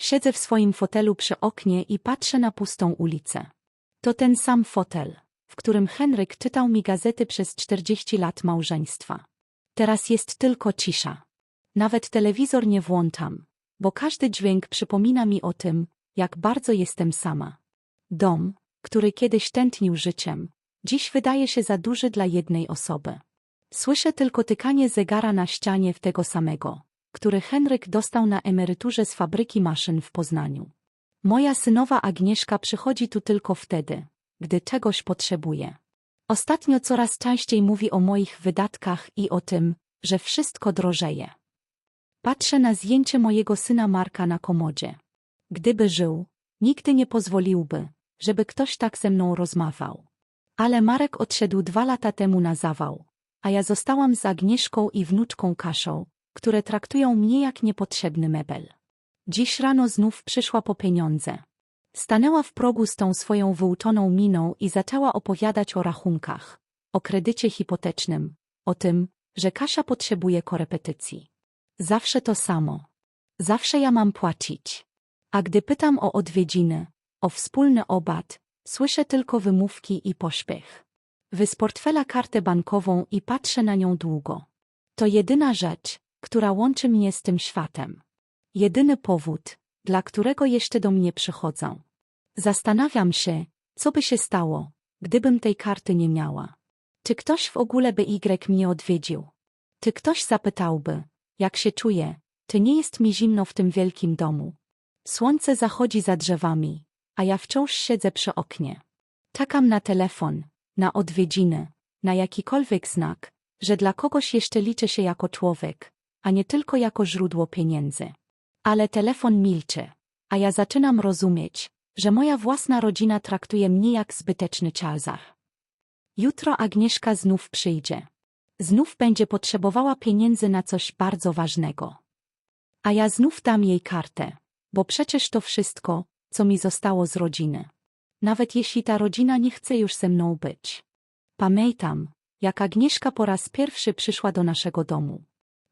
Siedzę w swoim fotelu przy oknie i patrzę na pustą ulicę. To ten sam fotel, w którym Henryk czytał mi gazety przez 40 lat małżeństwa. Teraz jest tylko cisza. Nawet telewizor nie włączam, bo każdy dźwięk przypomina mi o tym, jak bardzo jestem sama. Dom, który kiedyś tętnił życiem, dziś wydaje się za duży dla jednej osoby. Słyszę tylko tykanie zegara na ścianie w tego samego, który Henryk dostał na emeryturze z fabryki maszyn w Poznaniu. Moja synowa Agnieszka przychodzi tu tylko wtedy, gdy czegoś potrzebuje. Ostatnio coraz częściej mówi o moich wydatkach i o tym, że wszystko drożeje. Patrzę na zdjęcie mojego syna Marka na komodzie. Gdyby żył, nigdy nie pozwoliłby, żeby ktoś tak ze mną rozmawiał. Ale Marek odszedł dwa lata temu na zawał, a ja zostałam z Agnieszką i wnuczką Kaszą, które traktują mnie jak niepotrzebny mebel. Dziś rano znów przyszła po pieniądze. Stanęła w progu z tą swoją wyuczoną miną i zaczęła opowiadać o rachunkach, o kredycie hipotecznym, o tym, że Kasia potrzebuje korepetycji. Zawsze to samo. Zawsze ja mam płacić. A gdy pytam o odwiedziny, o wspólny obiad, słyszę tylko wymówki i pośpiech. Wy z portfela kartę bankową i patrzę na nią długo. To jedyna rzecz, która łączy mnie z tym światem. Jedyny powód, dla którego jeszcze do mnie przychodzą. Zastanawiam się, co by się stało, gdybym tej karty nie miała. Czy ktoś w ogóle by Y mnie odwiedził? Czy ktoś zapytałby, jak się czuję, czy nie jest mi zimno w tym wielkim domu? Słońce zachodzi za drzewami, a ja wciąż siedzę przy oknie. Czekam na telefon, na odwiedziny, na jakikolwiek znak, że dla kogoś jeszcze liczę się jako człowiek, a nie tylko jako źródło pieniędzy. Ale telefon milczy, a ja zaczynam rozumieć, że moja własna rodzina traktuje mnie jak zbyteczny czalzach. Jutro Agnieszka znów przyjdzie. Znów będzie potrzebowała pieniędzy na coś bardzo ważnego. A ja znów dam jej kartę, bo przecież to wszystko, co mi zostało z rodziny. Nawet jeśli ta rodzina nie chce już ze mną być. Pamiętam, jak Agnieszka po raz pierwszy przyszła do naszego domu.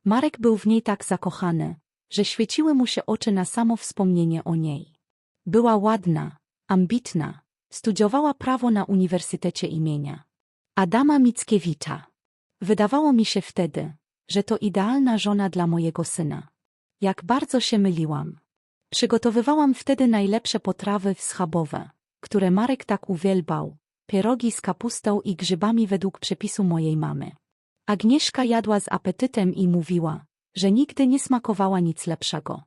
Marek był w niej tak zakochany, że świeciły mu się oczy na samo wspomnienie o niej. Była ładna, ambitna, studiowała prawo na Uniwersytecie imienia Adama Mickiewicza. Wydawało mi się wtedy, że to idealna żona dla mojego syna. Jak bardzo się myliłam. Przygotowywałam wtedy najlepsze potrawy schabowe, które Marek tak uwielbał, pierogi z kapustą i grzybami według przepisu mojej mamy. Agnieszka jadła z apetytem i mówiła, że nigdy nie smakowała nic lepszego.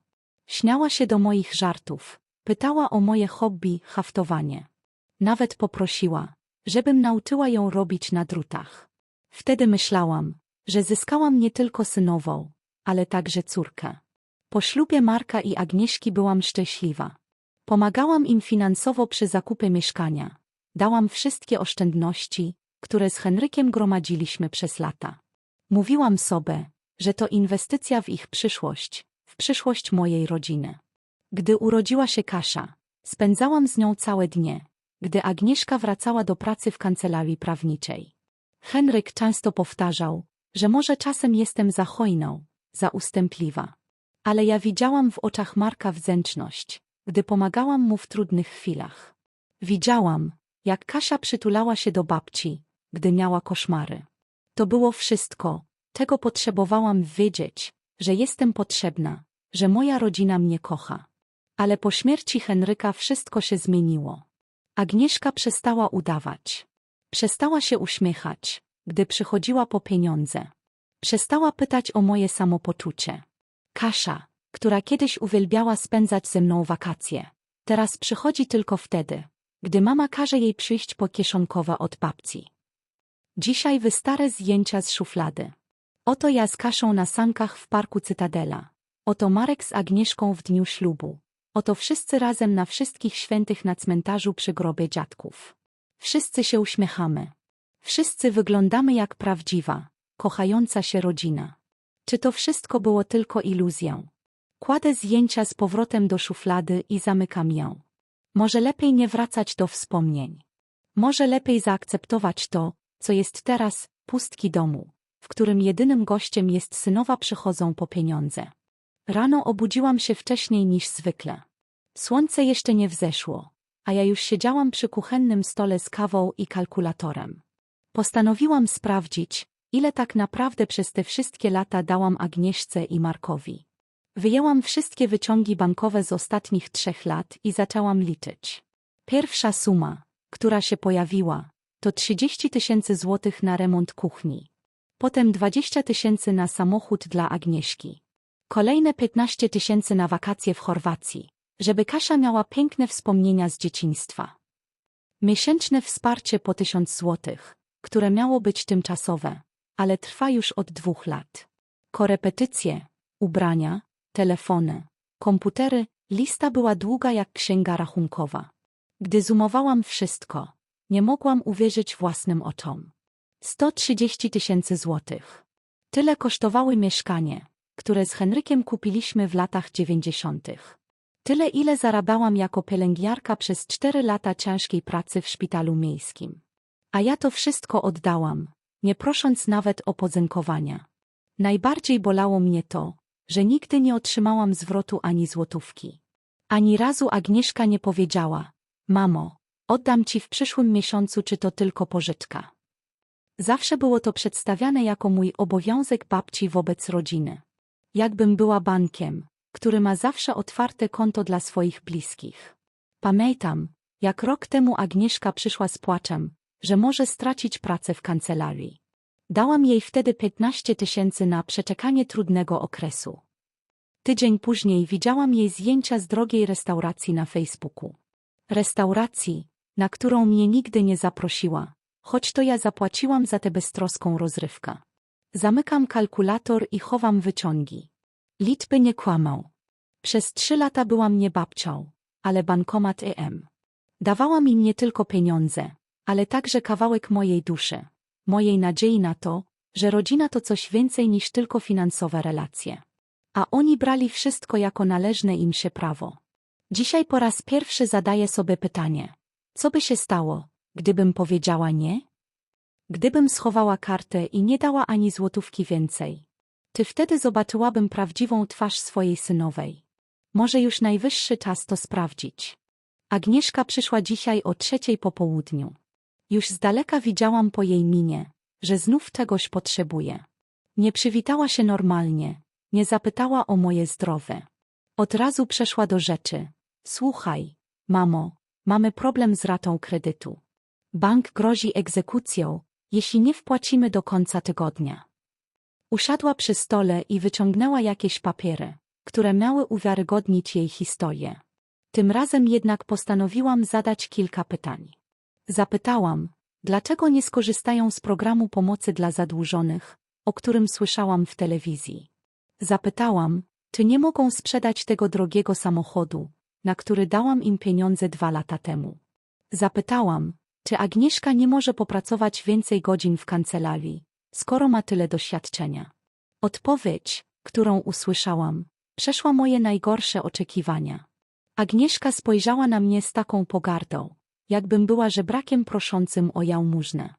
Śniała się do moich żartów, pytała o moje hobby, haftowanie. Nawet poprosiła, żebym nauczyła ją robić na drutach. Wtedy myślałam, że zyskałam nie tylko synową, ale także córkę. Po ślubie Marka i Agnieszki byłam szczęśliwa. Pomagałam im finansowo przy zakupie mieszkania. Dałam wszystkie oszczędności, które z Henrykiem gromadziliśmy przez lata. Mówiłam sobie, że to inwestycja w ich przyszłość, w przyszłość mojej rodziny. Gdy urodziła się Kasia, spędzałam z nią całe dnie, gdy Agnieszka wracała do pracy w kancelarii prawniczej. Henryk często powtarzał, że może czasem jestem za hojną, za ustępliwa. Ale ja widziałam w oczach Marka wdzięczność, gdy pomagałam mu w trudnych chwilach. Widziałam, jak Kasia przytulała się do babci, gdy miała koszmary. To było wszystko, czego potrzebowałam wiedzieć, że jestem potrzebna, że moja rodzina mnie kocha. Ale po śmierci Henryka wszystko się zmieniło. Agnieszka przestała udawać. Przestała się uśmiechać, gdy przychodziła po pieniądze. Przestała pytać o moje samopoczucie. Kasia, która kiedyś uwielbiała spędzać ze mną wakacje, teraz przychodzi tylko wtedy, gdy mama każe jej przyjść po kieszonkowa od babci. Dzisiaj wystare zdjęcia z szuflady. Oto ja z Kaszą na sankach w parku Cytadela. Oto Marek z Agnieszką w dniu ślubu. Oto wszyscy razem na wszystkich świętych na cmentarzu przy grobie dziadków. Wszyscy się uśmiechamy. Wszyscy wyglądamy jak prawdziwa, kochająca się rodzina. Czy to wszystko było tylko iluzją? Kładę zdjęcia z powrotem do szuflady i zamykam ją. Może lepiej nie wracać do wspomnień. Może lepiej zaakceptować to, co jest teraz, pustki domu, w którym jedynym gościem jest synowa przychodzą po pieniądze. Rano obudziłam się wcześniej niż zwykle. Słońce jeszcze nie wzeszło, a ja już siedziałam przy kuchennym stole z kawą i kalkulatorem. Postanowiłam sprawdzić, ile tak naprawdę przez te wszystkie lata dałam Agnieszce i Markowi. Wyjęłam wszystkie wyciągi bankowe z ostatnich trzech lat i zaczęłam liczyć. Pierwsza suma, która się pojawiła, to 30 tysięcy złotych na remont kuchni. Potem 20 tysięcy na samochód dla Agnieszki. Kolejne 15 tysięcy na wakacje w Chorwacji, żeby Kasia miała piękne wspomnienia z dzieciństwa. Miesięczne wsparcie po 1000 złotych, które miało być tymczasowe, ale trwa już od dwóch lat. Korepetycje, ubrania, telefony, komputery, lista była długa jak księga rachunkowa. Gdy zoomowałam wszystko, nie mogłam uwierzyć własnym oczom. 130 tysięcy złotych. Tyle kosztowały mieszkanie, które z Henrykiem kupiliśmy w latach dziewięćdziesiątych. Tyle ile zarabiałam jako pielęgniarka przez cztery lata ciężkiej pracy w szpitalu miejskim. A ja to wszystko oddałam, nie prosząc nawet o podziękowania. Najbardziej bolało mnie to, że nigdy nie otrzymałam zwrotu ani złotówki. Ani razu Agnieszka nie powiedziała, mamo, oddam ci w przyszłym miesiącu czy to tylko pożyczka. Zawsze było to przedstawiane jako mój obowiązek babci wobec rodziny. Jakbym była bankiem, który ma zawsze otwarte konto dla swoich bliskich. Pamiętam, jak rok temu Agnieszka przyszła z płaczem, że może stracić pracę w kancelarii. Dałam jej wtedy 15 tysięcy na przeczekanie trudnego okresu. Tydzień później widziałam jej zdjęcia z drogiej restauracji na Facebooku. Restauracji, na którą mnie nigdy nie zaprosiła, choć to ja zapłaciłam za tę beztroską rozrywkę. Zamykam kalkulator i chowam wyciągi. Liczby nie kłamał. Przez trzy lata byłam nie babcią, ale bankomat EM. Dawała mi nie tylko pieniądze, ale także kawałek mojej duszy, mojej nadziei na to, że rodzina to coś więcej niż tylko finansowe relacje. A oni brali wszystko jako należne im się prawo. Dzisiaj po raz pierwszy zadaję sobie pytanie, co by się stało, gdybym powiedziała nie? Gdybym schowała kartę i nie dała ani złotówki więcej. Ty wtedy zobaczyłabym prawdziwą twarz swojej synowej. Może już najwyższy czas to sprawdzić. Agnieszka przyszła dzisiaj o trzeciej po południu. Już z daleka widziałam po jej minie, że znów czegoś potrzebuje. Nie przywitała się normalnie, nie zapytała o moje zdrowie. Od razu przeszła do rzeczy. Słuchaj, mamo, mamy problem z ratą kredytu. Bank grozi egzekucją, jeśli nie wpłacimy do końca tygodnia. Usiadła przy stole i wyciągnęła jakieś papiery, które miały uwiarygodnić jej historię. Tym razem jednak postanowiłam zadać kilka pytań. Zapytałam, dlaczego nie skorzystają z programu pomocy dla zadłużonych, o którym słyszałam w telewizji. Zapytałam, czy nie mogą sprzedać tego drogiego samochodu, na który dałam im pieniądze dwa lata temu. Zapytałam, czy Agnieszka nie może popracować więcej godzin w kancelarii, skoro ma tyle doświadczenia. Odpowiedź, którą usłyszałam, przeszła moje najgorsze oczekiwania. Agnieszka spojrzała na mnie z taką pogardą, jakbym była żebrakiem proszącym o jałmużnę.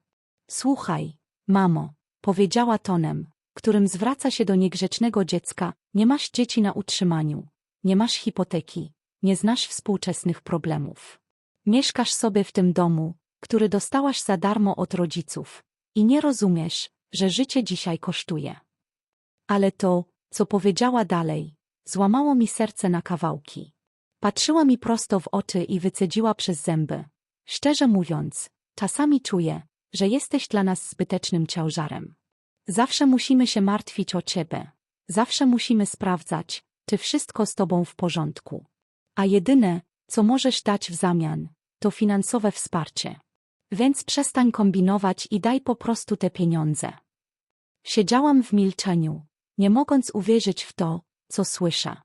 Słuchaj, mamo, powiedziała tonem, którym zwraca się do niegrzecznego dziecka, nie masz dzieci na utrzymaniu, nie masz hipoteki, nie znasz współczesnych problemów. Mieszkasz sobie w tym domu, który dostałaś za darmo od rodziców i nie rozumiesz, że życie dzisiaj kosztuje. Ale to, co powiedziała dalej, złamało mi serce na kawałki. Patrzyła mi prosto w oczy i wycedziła przez zęby. Szczerze mówiąc, czasami czuję, że jesteś dla nas zbytecznym ciężarem. Zawsze musimy się martwić o ciebie. Zawsze musimy sprawdzać, czy wszystko z tobą w porządku. A jedyne, co możesz dać w zamian, to finansowe wsparcie. Więc przestań kombinować i daj po prostu te pieniądze. Siedziałam w milczeniu, nie mogąc uwierzyć w to, co słyszę.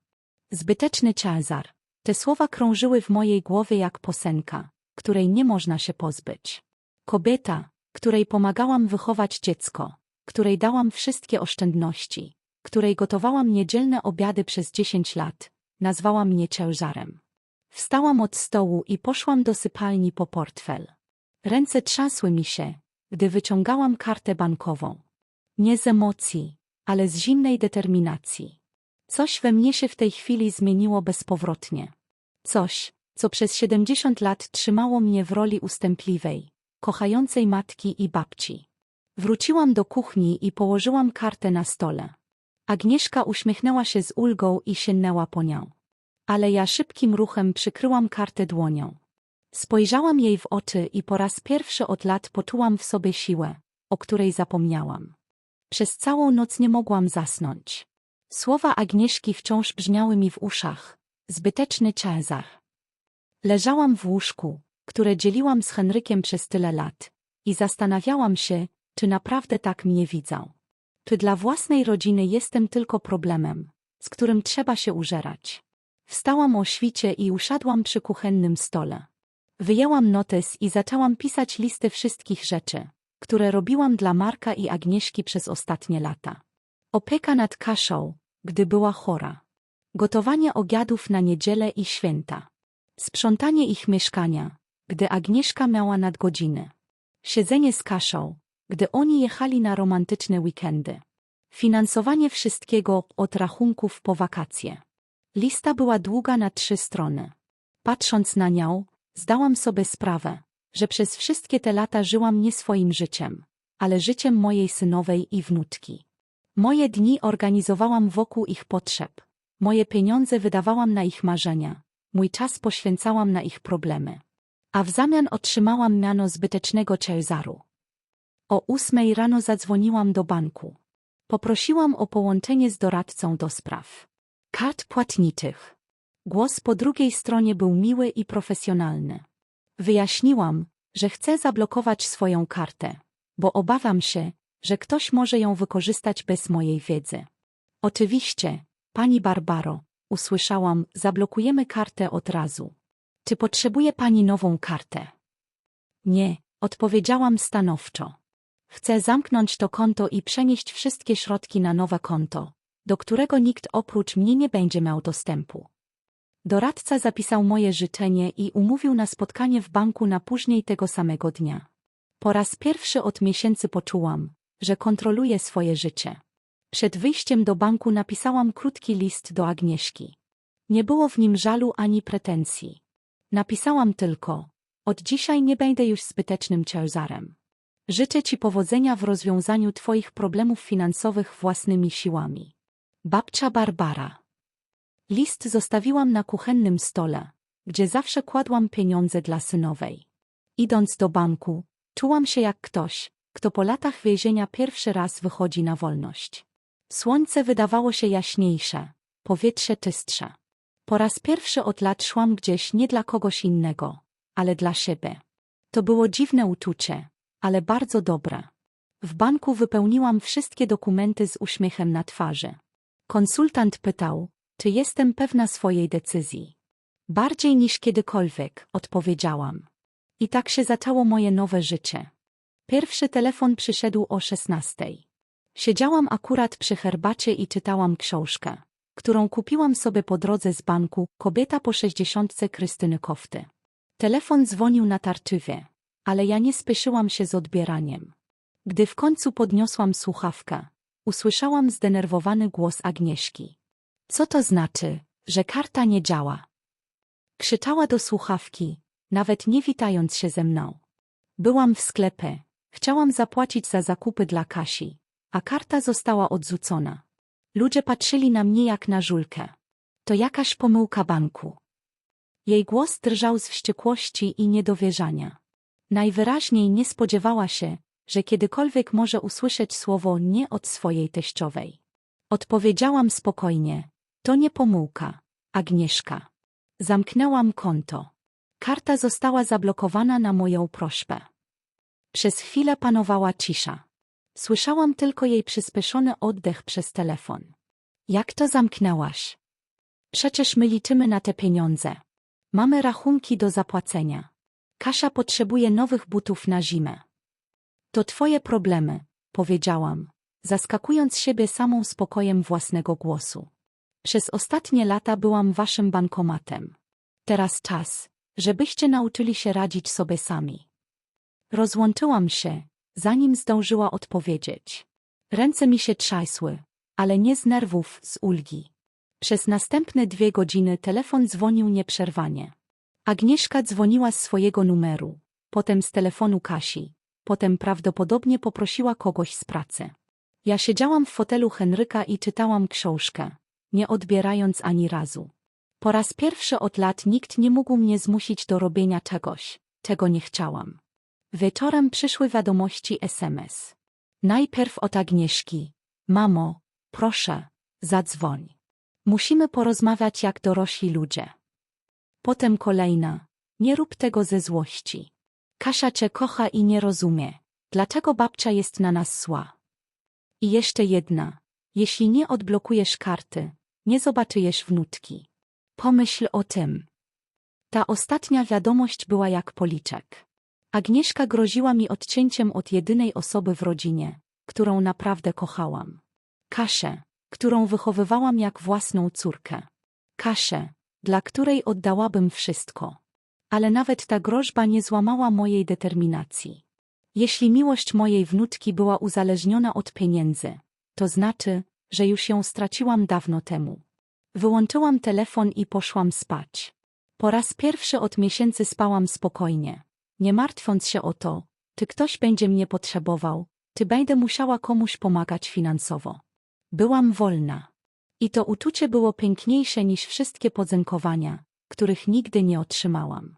Zbyteczny Cezar. Te słowa krążyły w mojej głowie jak posenka, której nie można się pozbyć. Kobieta, której pomagałam wychować dziecko, której dałam wszystkie oszczędności, której gotowałam niedzielne obiady przez dziesięć lat, nazwała mnie ciężarem. Wstałam od stołu i poszłam do sypalni po portfel. Ręce trzasły mi się, gdy wyciągałam kartę bankową. Nie z emocji, ale z zimnej determinacji. Coś we mnie się w tej chwili zmieniło bezpowrotnie. Coś, co przez 70 lat trzymało mnie w roli ustępliwej, kochającej matki i babci. Wróciłam do kuchni i położyłam kartę na stole. Agnieszka uśmiechnęła się z ulgą i sięgnęła po nią. Ale ja szybkim ruchem przykryłam kartę dłonią. Spojrzałam jej w oczy i po raz pierwszy od lat poczułam w sobie siłę, o której zapomniałam. Przez całą noc nie mogłam zasnąć. Słowa Agnieszki wciąż brzmiały mi w uszach. Zbyteczny Cezar. Leżałam w łóżku, które dzieliłam z Henrykiem przez tyle lat i zastanawiałam się, czy naprawdę tak mnie widzą. Czy dla własnej rodziny jestem tylko problemem, z którym trzeba się użerać. Wstałam o świcie i usiadłam przy kuchennym stole. Wyjęłam notes i zaczęłam pisać listę wszystkich rzeczy, które robiłam dla Marka i Agnieszki przez ostatnie lata. Opieka nad Kaszą, gdy była chora. Gotowanie ogiadów na niedzielę i święta. Sprzątanie ich mieszkania, gdy Agnieszka miała nadgodziny. Siedzenie z Kaszą, gdy oni jechali na romantyczne weekendy. Finansowanie wszystkiego od rachunków po wakacje. Lista była długa na trzy strony. Patrząc na nią, zdałam sobie sprawę, że przez wszystkie te lata żyłam nie swoim życiem, ale życiem mojej synowej i wnuczki. Moje dni organizowałam wokół ich potrzeb. Moje pieniądze wydawałam na ich marzenia. Mój czas poświęcałam na ich problemy. A w zamian otrzymałam miano zbytecznego Cezaru. O ósmej rano zadzwoniłam do banku. Poprosiłam o połączenie z doradcą do spraw kart płatniczych. Głos po drugiej stronie był miły i profesjonalny. Wyjaśniłam, że chcę zablokować swoją kartę, bo obawiam się, że ktoś może ją wykorzystać bez mojej wiedzy. Oczywiście, pani Barbaro, usłyszałam, zablokujemy kartę od razu. Czy potrzebuje pani nową kartę? Nie, odpowiedziałam stanowczo. Chcę zamknąć to konto i przenieść wszystkie środki na nowe konto, do którego nikt oprócz mnie nie będzie miał dostępu. Doradca zapisał moje życzenie i umówił na spotkanie w banku na później tego samego dnia. Po raz pierwszy od miesięcy poczułam, że kontroluję swoje życie. Przed wyjściem do banku napisałam krótki list do Agnieszki. Nie było w nim żalu ani pretensji. Napisałam tylko, od dzisiaj nie będę już zbytecznym ciężarem. Życzę Ci powodzenia w rozwiązaniu Twoich problemów finansowych własnymi siłami. Babcia Barbara. List zostawiłam na kuchennym stole, gdzie zawsze kładłam pieniądze dla synowej. Idąc do banku, czułam się jak ktoś, kto po latach więzienia pierwszy raz wychodzi na wolność. Słońce wydawało się jaśniejsze, powietrze czystsze. Po raz pierwszy od lat szłam gdzieś nie dla kogoś innego, ale dla siebie. To było dziwne uczucie, ale bardzo dobre. W banku wypełniłam wszystkie dokumenty z uśmiechem na twarzy. Konsultant pytał, czy jestem pewna swojej decyzji. Bardziej niż kiedykolwiek, odpowiedziałam. I tak się zaczęło moje nowe życie. Pierwszy telefon przyszedł o szesnastej. Siedziałam akurat przy herbacie i czytałam książkę, którą kupiłam sobie po drodze z banku, kobieta po sześćdziesiątce Krystyny Kofty. Telefon dzwonił natarczywie, ale ja nie spieszyłam się z odbieraniem. Gdy w końcu podniosłam słuchawkę, usłyszałam zdenerwowany głos Agnieszki. Co to znaczy, że karta nie działa? Krzyczała do słuchawki, nawet nie witając się ze mną. Byłam w sklepie, chciałam zapłacić za zakupy dla Kasi, a karta została odrzucona. Ludzie patrzyli na mnie jak na żulkę. To jakaś pomyłka banku. Jej głos drżał z wściekłości i niedowierzania. Najwyraźniej nie spodziewała się, że kiedykolwiek może usłyszeć słowo nie od swojej teściowej. Odpowiedziałam spokojnie. To nie pomyłka, Agnieszka. Zamknęłam konto. Karta została zablokowana na moją prośbę. Przez chwilę panowała cisza. Słyszałam tylko jej przyspieszony oddech przez telefon. Jak to zamknęłaś? Przecież my liczymy na te pieniądze. Mamy rachunki do zapłacenia. Kasia potrzebuje nowych butów na zimę. To twoje problemy, powiedziałam, zaskakując siebie samą spokojem własnego głosu. Przez ostatnie lata byłam waszym bankomatem. Teraz czas, żebyście nauczyli się radzić sobie sami. Rozłączyłam się, zanim zdążyła odpowiedzieć. Ręce mi się trzasły, ale nie z nerwów, z ulgi. Przez następne dwie godziny telefon dzwonił nieprzerwanie. Agnieszka dzwoniła z swojego numeru, potem z telefonu Kasi, potem prawdopodobnie poprosiła kogoś z pracy. Ja siedziałam w fotelu Henryka i czytałam książkę, nie odbierając ani razu. Po raz pierwszy od lat nikt nie mógł mnie zmusić do robienia czegoś, czego nie chciałam. Wieczorem przyszły wiadomości SMS. Najpierw od Agnieszki. Mamo, proszę, zadzwoń. Musimy porozmawiać jak dorośli ludzie. Potem kolejna. Nie rób tego ze złości. Kasia cię kocha i nie rozumie. Dlaczego babcia jest na nas zła? I jeszcze jedna. Jeśli nie odblokujesz karty, nie zobaczyjesz wnutki. Pomyśl o tym. Ta ostatnia wiadomość była jak policzek. Agnieszka groziła mi odcięciem od jedynej osoby w rodzinie, którą naprawdę kochałam. Kasię, którą wychowywałam jak własną córkę. Kasię, dla której oddałabym wszystko. Ale nawet ta groźba nie złamała mojej determinacji. Jeśli miłość mojej wnutki była uzależniona od pieniędzy, to znaczy, że już ją straciłam dawno temu. Wyłączyłam telefon i poszłam spać. Po raz pierwszy od miesięcy spałam spokojnie, nie martwiąc się o to, czy ktoś będzie mnie potrzebował, czy będę musiała komuś pomagać finansowo. Byłam wolna. I to uczucie było piękniejsze niż wszystkie podzękowania, których nigdy nie otrzymałam.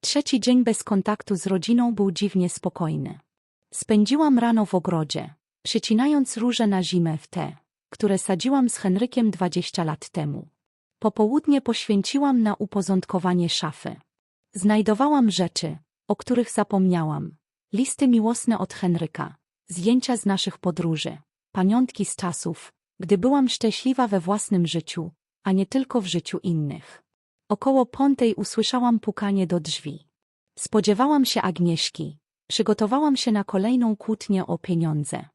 Trzeci dzień bez kontaktu z rodziną był dziwnie spokojny. Spędziłam rano w ogrodzie, przycinając róże na zimę w te, które sadziłam z Henrykiem dwadzieścia lat temu. Popołudnie poświęciłam na uporządkowanie szafy. Znajdowałam rzeczy, o których zapomniałam. Listy miłosne od Henryka, zdjęcia z naszych podróży, pamiątki z czasów, gdy byłam szczęśliwa we własnym życiu, a nie tylko w życiu innych. Około piątej usłyszałam pukanie do drzwi. Spodziewałam się Agnieszki. Przygotowałam się na kolejną kłótnię o pieniądze.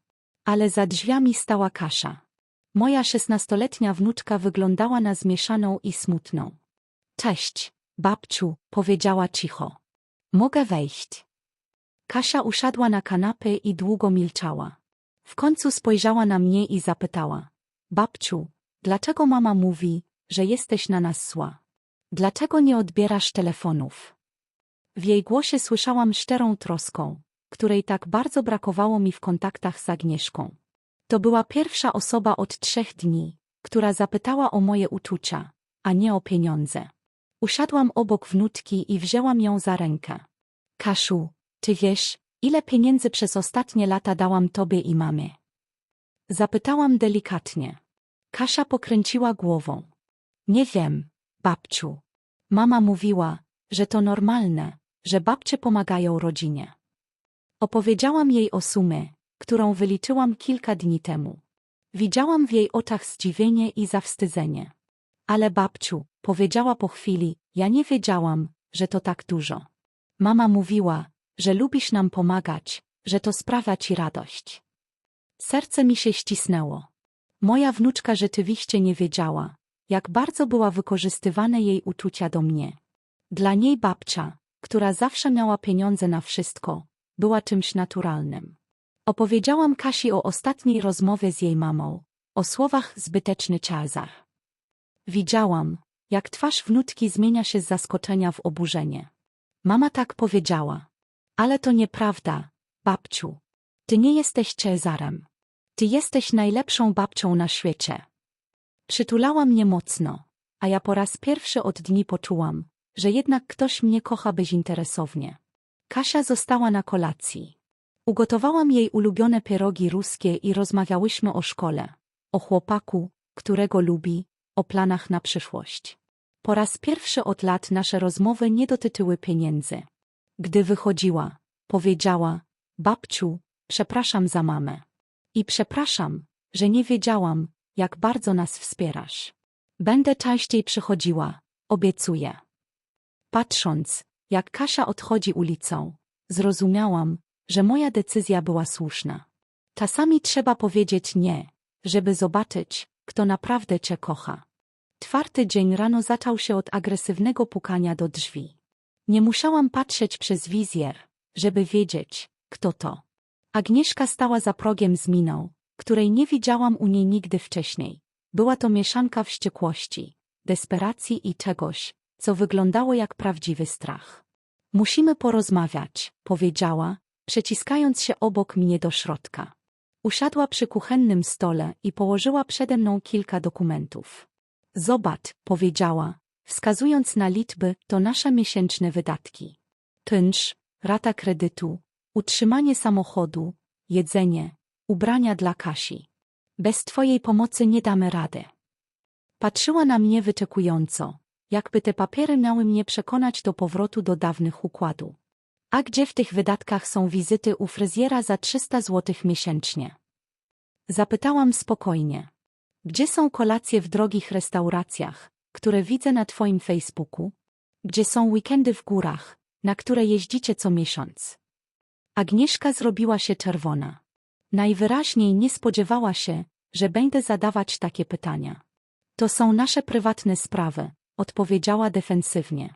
Ale za drzwiami stała Kasia. Moja szesnastoletnia wnuczka wyglądała na zmieszaną i smutną. Cześć, babciu, powiedziała cicho. Mogę wejść. Kasia usiadła na kanapę i długo milczała. W końcu spojrzała na mnie i zapytała. Babciu, dlaczego mama mówi, że jesteś na nas zła? Dlaczego nie odbierasz telefonów? W jej głosie słyszałam szczerą troską, której tak bardzo brakowało mi w kontaktach z Agnieszką. To była pierwsza osoba od trzech dni, która zapytała o moje uczucia, a nie o pieniądze. Usiadłam obok wnutki i wzięłam ją za rękę. Kaszu, czy wiesz, ile pieniędzy przez ostatnie lata dałam tobie i mamie? Zapytałam delikatnie. Kasia pokręciła głową. Nie wiem, babciu. Mama mówiła, że to normalne, że babcie pomagają rodzinie. Opowiedziałam jej o sumie, którą wyliczyłam kilka dni temu. Widziałam w jej oczach zdziwienie i zawstydzenie. Ale babciu, powiedziała po chwili, ja nie wiedziałam, że to tak dużo. Mama mówiła, że lubisz nam pomagać, że to sprawia ci radość. Serce mi się ścisnęło. Moja wnuczka rzeczywiście nie wiedziała, jak bardzo była wykorzystywane jej uczucia do mnie. Dla niej babcia, która zawsze miała pieniądze na wszystko, była czymś naturalnym. Opowiedziałam Kasi o ostatniej rozmowie z jej mamą, o słowach zbyteczny Czazach. Widziałam, jak twarz wnutki zmienia się z zaskoczenia w oburzenie. Mama tak powiedziała. Ale to nieprawda, babciu. Ty nie jesteś Cezarem. Ty jesteś najlepszą babcią na świecie. Przytulała mnie mocno, a ja po raz pierwszy od dni poczułam, że jednak ktoś mnie kocha bezinteresownie. Kasia została na kolacji. Ugotowałam jej ulubione pierogi ruskie i rozmawiałyśmy o szkole, o chłopaku, którego lubi, o planach na przyszłość. Po raz pierwszy od lat nasze rozmowy nie dotyczyły pieniędzy. Gdy wychodziła, powiedziała, babciu, przepraszam za mamę. I przepraszam, że nie wiedziałam, jak bardzo nas wspierasz. Będę częściej przychodziła, obiecuję. Patrząc, jak Kasia odchodzi ulicą, zrozumiałam, że moja decyzja była słuszna. Czasami trzeba powiedzieć nie, żeby zobaczyć, kto naprawdę cię kocha. Czwarty dzień rano zaczął się od agresywnego pukania do drzwi. Nie musiałam patrzeć przez wizjer, żeby wiedzieć, kto to. Agnieszka stała za progiem z miną, której nie widziałam u niej nigdy wcześniej. Była to mieszanka wściekłości, desperacji i czegoś, co wyglądało jak prawdziwy strach. Musimy porozmawiać, powiedziała, przeciskając się obok mnie do środka. Usiadła przy kuchennym stole i położyła przede mną kilka dokumentów. Zobacz, powiedziała, wskazując na liczby, to nasze miesięczne wydatki. Tynsz, rata kredytu, utrzymanie samochodu, jedzenie, ubrania dla Kasi. Bez twojej pomocy nie damy rady. Patrzyła na mnie wyczekująco, jakby te papiery miały mnie przekonać do powrotu do dawnych układu. A gdzie w tych wydatkach są wizyty u fryzjera za 300 zł miesięcznie? Zapytałam spokojnie. Gdzie są kolacje w drogich restauracjach, które widzę na twoim Facebooku? Gdzie są weekendy w górach, na które jeździcie co miesiąc? Agnieszka zrobiła się czerwona. Najwyraźniej nie spodziewała się, że będę zadawać takie pytania. To są nasze prywatne sprawy, odpowiedziała defensywnie.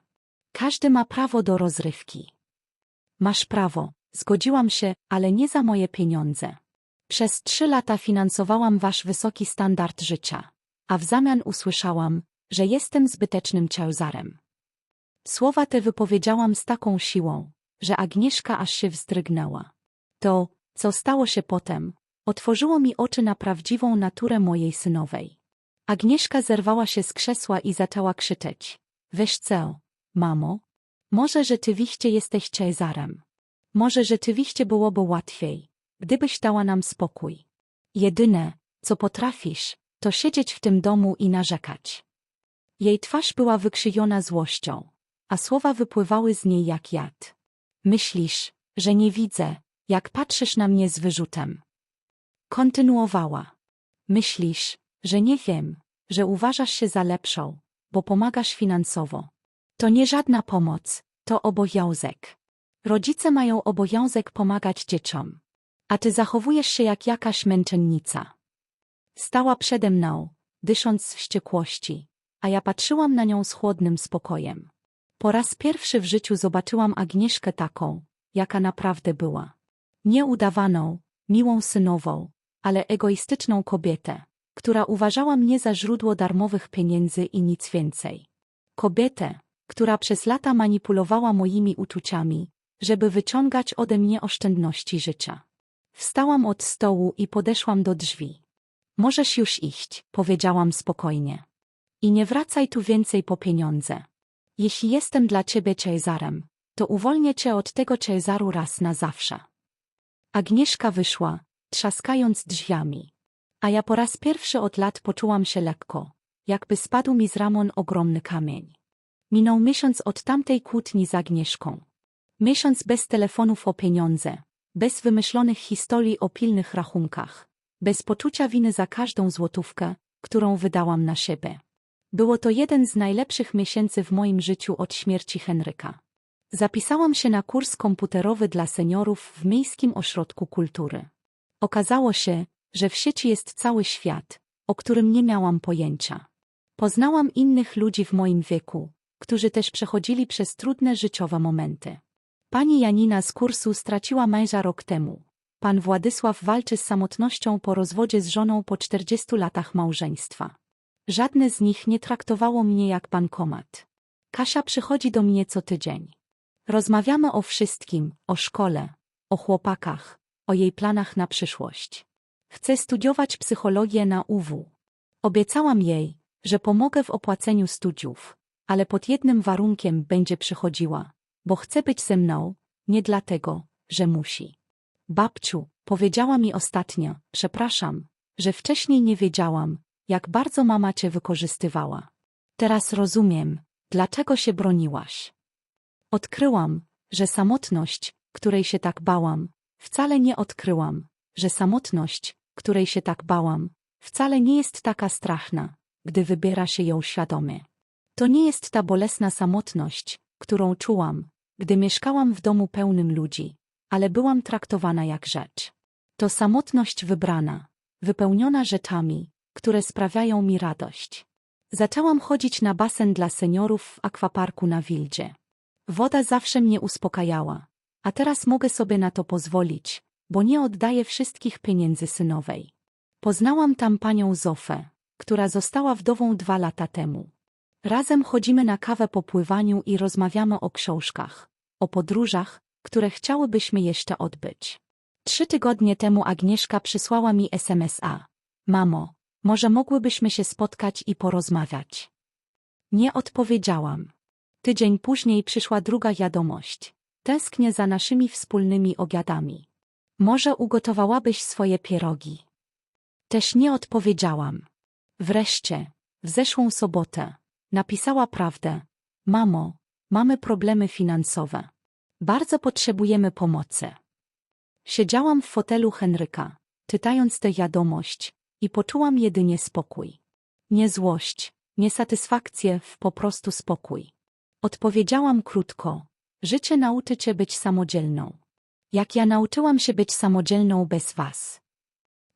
Każdy ma prawo do rozrywki. Masz prawo, zgodziłam się, ale nie za moje pieniądze. Przez trzy lata finansowałam wasz wysoki standard życia, a w zamian usłyszałam, że jestem zbytecznym ciałzarem. Słowa te wypowiedziałam z taką siłą, że Agnieszka aż się wzdrygnęła. To, co stało się potem, otworzyło mi oczy na prawdziwą naturę mojej synowej. Agnieszka zerwała się z krzesła i zaczęła krzyczeć. Weź co, mamo? Może rzeczywiście jesteś Cezarem. Może rzeczywiście byłoby łatwiej, gdybyś dała nam spokój. Jedyne, co potrafisz, to siedzieć w tym domu i narzekać. Jej twarz była wykrzywiona złością, a słowa wypływały z niej jak jad. Myślisz, że nie widzę, jak patrzysz na mnie z wyrzutem. Kontynuowała. Myślisz, że nie wiem, że uważasz się za lepszą, bo pomagasz finansowo. To nie żadna pomoc, to obowiązek. Rodzice mają obowiązek pomagać dzieciom. A ty zachowujesz się jak jakaś męczennica. Stała przede mną, dysząc z wściekłości, a ja patrzyłam na nią z chłodnym spokojem. Po raz pierwszy w życiu zobaczyłam Agnieszkę taką, jaka naprawdę była. Nie udawaną, miłą synową, ale egoistyczną kobietę, która uważała mnie za źródło darmowych pieniędzy i nic więcej. Kobietę, która przez lata manipulowała moimi uczuciami, żeby wyciągać ode mnie oszczędności życia. Wstałam od stołu i podeszłam do drzwi. Możesz już iść, powiedziałam spokojnie. I nie wracaj tu więcej po pieniądze. Jeśli jestem dla ciebie Cezarem, to uwolnię cię od tego Cezaru raz na zawsze. Agnieszka wyszła, trzaskając drzwiami. A ja po raz pierwszy od lat poczułam się lekko, jakby spadł mi z ramon ogromny kamień. Minął miesiąc od tamtej kłótni z Agnieszką. Miesiąc bez telefonów o pieniądze, bez wymyślonych historii o pilnych rachunkach, bez poczucia winy za każdą złotówkę, którą wydałam na siebie. Było to jeden z najlepszych miesięcy w moim życiu od śmierci Henryka. Zapisałam się na kurs komputerowy dla seniorów w Miejskim Ośrodku Kultury. Okazało się, że w sieci jest cały świat, o którym nie miałam pojęcia. Poznałam innych ludzi w moim wieku, którzy też przechodzili przez trudne życiowe momenty. Pani Janina z kursu straciła męża rok temu. Pan Władysław walczy z samotnością po rozwodzie z żoną po 40 latach małżeństwa. Żadne z nich nie traktowało mnie jak bankomat. Kasia przychodzi do mnie co tydzień. Rozmawiamy o wszystkim, o szkole, o chłopakach, o jej planach na przyszłość. Chcę studiować psychologię na UW. Obiecałam jej, że pomogę w opłaceniu studiów, ale pod jednym warunkiem będzie przychodziła, bo chce być ze mną, nie dlatego, że musi. Babciu, powiedziała mi ostatnio, przepraszam, że wcześniej nie wiedziałam, jak bardzo mama cię wykorzystywała. Teraz rozumiem, dlaczego się broniłaś. Odkryłam, że samotność, której się tak bałam, wcale nie odkryłam, że samotność, której się tak bałam, wcale nie jest taka straszna, gdy wybiera się ją świadomie. To nie jest ta bolesna samotność, którą czułam, gdy mieszkałam w domu pełnym ludzi, ale byłam traktowana jak rzecz. To samotność wybrana, wypełniona rzeczami, które sprawiają mi radość. Zaczęłam chodzić na basen dla seniorów w akwaparku na Wildzie. Woda zawsze mnie uspokajała, a teraz mogę sobie na to pozwolić, bo nie oddaję wszystkich pieniędzy synowej. Poznałam tam panią Zofę, która została wdową dwa lata temu. Razem chodzimy na kawę po pływaniu i rozmawiamy o książkach, o podróżach, które chciałybyśmy jeszcze odbyć. Trzy tygodnie temu Agnieszka przysłała mi SMS-a. Mamo, może mogłybyśmy się spotkać i porozmawiać? Nie odpowiedziałam. Tydzień później przyszła druga wiadomość. Tęsknię za naszymi wspólnymi obiadami. Może ugotowałabyś swoje pierogi? Też nie odpowiedziałam. Wreszcie, w zeszłą sobotę, napisała prawdę. Mamo, mamy problemy finansowe. Bardzo potrzebujemy pomocy. Siedziałam w fotelu Henryka, czytając tę wiadomość, i poczułam jedynie spokój. Nie złość, nie satysfakcję, po prostu spokój. Odpowiedziałam krótko. Życzę nauczy cię być samodzielną. Jak ja nauczyłam się być samodzielną bez was.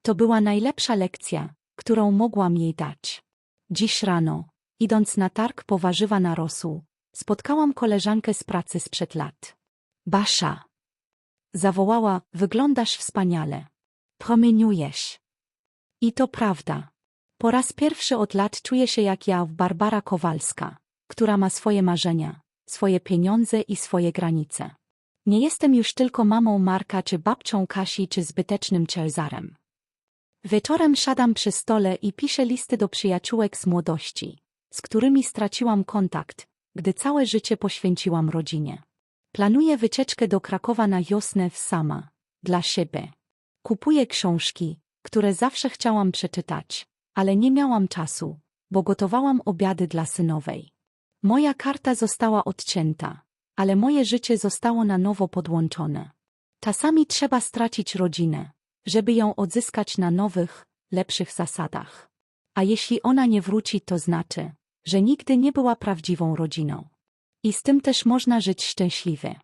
To była najlepsza lekcja, którą mogłam jej dać. Dziś rano, idąc na targ po warzywa na rosół, spotkałam koleżankę z pracy sprzed lat. Basza. Zawołała, wyglądasz wspaniale. Promieniujesz. I to prawda. Po raz pierwszy od lat czuję się jak ja, Barbara Kowalska, która ma swoje marzenia, swoje pieniądze i swoje granice. Nie jestem już tylko mamą Marka czy babcią Kasi czy zbytecznym Cezarem. Wieczorem siadam przy stole i piszę listy do przyjaciółek z młodości, z którymi straciłam kontakt, gdy całe życie poświęciłam rodzinie. Planuję wycieczkę do Krakowa na wiosnę w sama, dla siebie. Kupuję książki, które zawsze chciałam przeczytać, ale nie miałam czasu, bo gotowałam obiady dla synowej. Moja karta została odcięta, ale moje życie zostało na nowo podłączone. Czasami trzeba stracić rodzinę, żeby ją odzyskać na nowych, lepszych zasadach. A jeśli ona nie wróci, to znaczy, że nigdy nie była prawdziwą rodziną. I z tym też można żyć szczęśliwie.